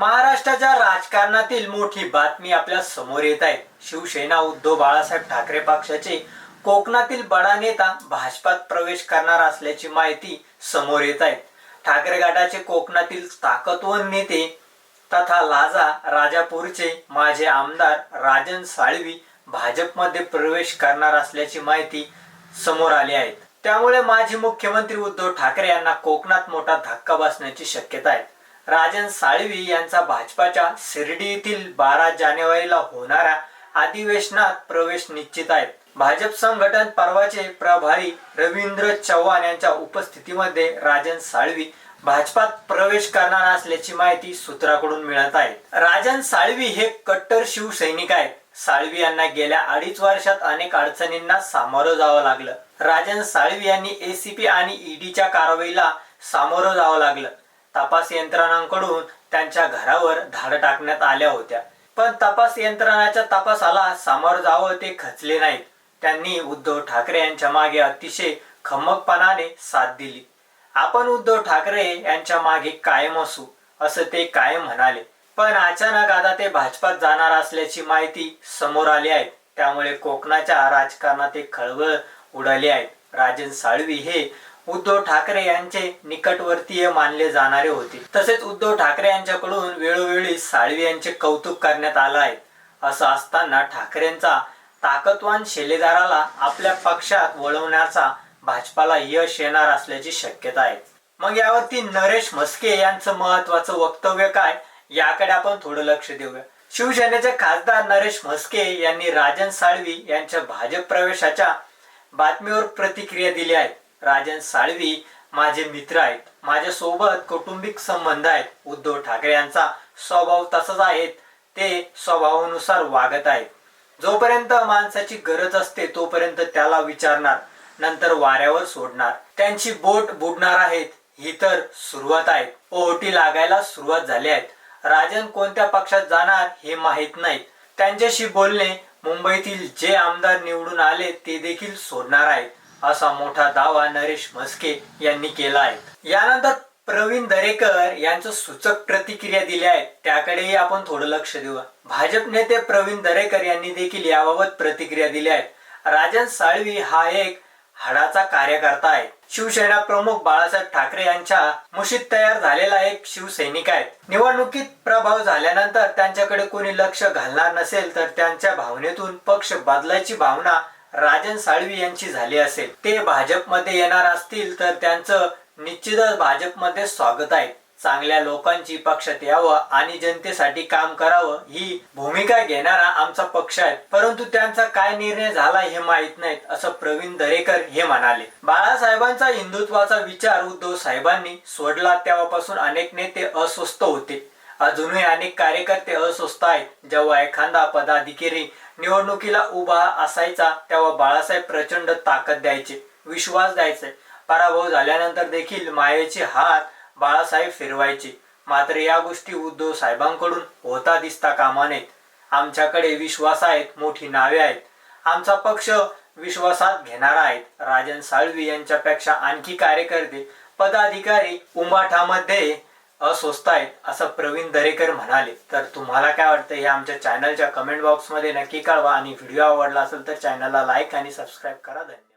महाराष्ट्राच्या राजकारणातील मोठी बातमी आपल्यासमोर येत आहे. शिवसेना उद्धव बाळासाहेब ठाकरे पक्षाचे कोकणातील बडा नेता भाजपात प्रवेश करणार असल्याची माहिती समोर येत आहे. ठाकरे गटाचे कोकणातील ताकदवर नेते तथा लाजा राजापूरचे माजी आमदार राजन साळवी भाजपमध्ये प्रवेश करणार असल्याची माहिती समोर आली आहे. त्यामुळे माजी मुख्यमंत्री उद्धव ठाकरे यांना कोकणात मोठा धक्का बसण्याची शक्यता आहे. राजन साळवी यांचा भाजपाच्या शिर्डी येथील बारा जानेवारीला होणाऱ्या अधिवेशनात प्रवेश निश्चित आहे. भाजप संघटन पर्वाचे प्रभारी रवींद्र चव्हाण यांच्या उपस्थितीमध्ये राजन साळवी भाजपात प्रवेश करणार असल्याची माहिती सूत्राकडून मिळत आहे. राजन साळवी हे कट्टर शिवसैनिक आहेत. साळवी यांना गेल्या अडीच वर्षात अनेक अडचणींना सामोरं जावं लागलं. राजन साळवी यांनी एसीपी आणि ईडीच्या कारवाईला सामोरं जावं लागलं. तपास यंत्रणांकडून त्यांच्या घरावर धाड टाकण्यात आल्या होत्या. पण तपास यंत्रणाच्या तपासाला सामोरं जावं ते खचले नाहीत. त्यांनी उद्धव ठाकरे यांच्या मागे अतिशय खमकपणाने साथ दिली. आपण उद्धव ठाकरे यांच्या मागे कायम असू असं ते कायम म्हणाले. पण अचानक आता ते भाजपात जाणार असल्याची माहिती समोर आली आहे. त्यामुळे कोकणाच्या राजकारणात एक खळबळ उडाली आहे. राजन साळवी हे उद्धव ठाकरे यांचे निकटवर्तीय मानले जाणारे होते. तसेच उद्धव ठाकरे यांच्याकडून वेळोवेळी साळवी यांचे कौतुक करण्यात आलं आहे. असं असताना ठाकरेंचा ताकदवान शेलेदाराला आपल्या पक्षात वळवण्याचा भाजपाला यश येणार असल्याची शक्यता आहे. मग यावरती नरेश म्हस्के यांचं महत्वाचं वक्तव्य काय? याकडे आपण थोडं लक्ष देऊया. शिवसेनेचे खासदार नरेश म्हस्के यांनी राजन साळवी यांच्या भाजप प्रवेशाच्या बातमीवर प्रतिक्रिया दिली आहे. राजन साळवी माझे मित्र आहेत. माझ्या सोबत कौटुंबिक संबंध आहेत. उद्धव ठाकरे यांचा स्वभाव तसाच आहे. ते स्वभावानुसार वागत आहेत. जोपर्यंत माणसाची गरज असते तोपर्यंत त्याला विचारणार नंतर वाऱ्यावर सोडणार. त्यांची बोट बुडणार आहेत. ही तर सुरुवात आहे. ओहोटी लागायला सुरुवात झाली आहेत राजन कोणत्या पक्षात जाणार हे माहीत नाही. त्यांच्याशी बोलणे मुंबईतील जे आमदार निवडून आले ते देखील सोडणार आहेत. असा मोठा दावा नरेश म्हस्के यांनी केला आहे. यानंतर प्रवीण दरेकर यांचं सूचक प्रतिक्रिया दिली आहे त्याकडेही आपण थोडं लक्ष देऊ भाजप नेते प्रवीण दरेकर यांनी देखील याबाबत प्रतिक्रिया दिली आहे राजन साळवी हा एक हाडाचा कार्यकर्ता आहे. शिवसेना प्रमुख बाळासाहेब ठाकरे यांच्या मुशीत तयार झालेला एक शिवसैनिक आहे. निवडणुकीत प्रभाव झाल्यानंतर त्यांच्याकडे कोणी लक्ष घालणार नसेल तर त्यांच्या भावनेतून पक्ष बदलायची भावना राजन साळवी यांची झाली असेल. ते भाजपमध्ये येणार असतील तर त्यांचं निश्चितच भाजपमध्ये स्वागत आहे. चांगल्या लोकांची पक्षात यावं आणि जनतेसाठी काम करावं ही भूमिका घेणारा आमचा पक्ष आहे. परंतु त्यांचा काय निर्णय झाला हे माहीत नाहीत असं प्रवीण दरेकर हे म्हणाले. बाळासाहेबांचा हिंदुत्वाचा विचार उद्धव साहेबांनी सोडला तेव्हापासून अनेक नेते अस्वस्थ होते. अजूनही अनेक कार्यकर्ते अस्वस्थ आहेत. जेव्हा एखादा पदाधिकारी निवडणुकीला उभा असायचा तेव्हा बाळासाहेब प्रचंड ताकद द्यायचे विश्वास द्यायचे. पराभव झाल्यानंतर देखील मायेचे हात बाळासाहेब फिरवायचे. मात्र या गोष्टी उद्धव साहेबांकडून होता दिसता कामा नयेत. आमच्याकडे विश्वास आहेत मोठी नावे आहेत. आमचा पक्ष विश्वासात घेणारा आहेत. राजन साळवी यांच्यापेक्षा आणखी कार्यकर्ते पदाधिकारी उंबाठामध्ये अस्वस्थ आहेत असं प्रवीण दरेकर म्हणाले. तर तुम्हाला काय वाटतं हे आमच्या चॅनलच्या कमेंट बॉक्समध्ये नक्की कळवा आणि व्हिडिओ आवडला असेल तर चॅनलला लाईक आणि सबस्क्राईब करा. धन्यवाद.